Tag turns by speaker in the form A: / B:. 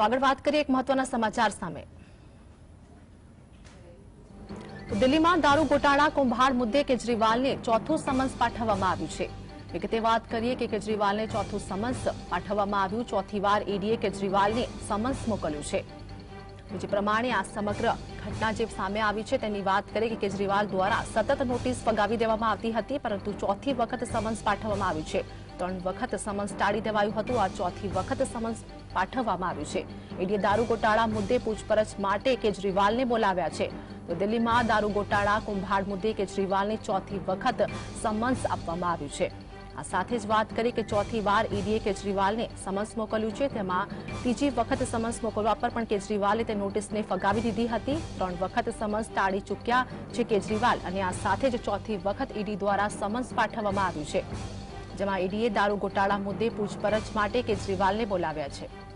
A: તો આગળ વાત કરીએ એક મહત્વના સમાચાર સામે. દિલ્હીમાં દારૂ ગોટાળા કૌભાંડ મુદ્દે કેજરીવાલને ચોથું સમન્સ પાઠવવામાં આવ્યું છે. વિગતે વાત કરીએ કે કેજરીવાલને ચોથું સમન્સ પાઠવવામાં આવ્યું. ચોથી વાર ઈડીએ કેજરીવાલને સમન્સ મોકલ્યું છે. જે પ્રમાણે આ સમગ્ર ઘટના જે સામે આવી છે તેની વાત કરીએ કે કેજરીવાલ દ્વારા સતત નોટિસ ફગાવી દેવામાં આવતી હતી, પરંતુ ચોથી વખત સમન્સ પાઠવવામાં આવ્યું છે. ત્રણ વખત સમન્સ ટાળી દેવાયું હતું, આ ચોથી વખત સમન્સ પાઠવવામાં આવ્યું છે. ઈડીએ દારૂ ગોટાળા મુદ્દે પૂછપરછ માટે કેજરીવાલને બોલાવ્યા છે. તો દિલ્હીમાં દારૂ ગોટાળા કુંભાર મુદ્દે કેજરીવાલને ચોથી વખત સમન્સ આપવામાં આવ્યું છે. આ સાથે જ વાત કરી કે ચોથી વાર ઈડીએ કેજરીવાલને સમન્સ મોકલ્યું છે. તેમાં ત્રીજી વખત સમન્સ મોકલવા પર પણ કેજરીવાલે તે નોટિસને ફગાવી દીધી હતી. ત્રણ વખત સમન્સ ટાળી ચૂક્યા છે કેજરીવાલ અને આ સાથે જ ચોથી વખત ઈડી દ્વારા સમન્સ પાઠવવામાં આવ્યું છે. જેમાં ઈડીએ દારૂ ગોટાળા મુદ્દે પૂછપરછ માટે કેજરીવાલને બોલાવ્યા છે.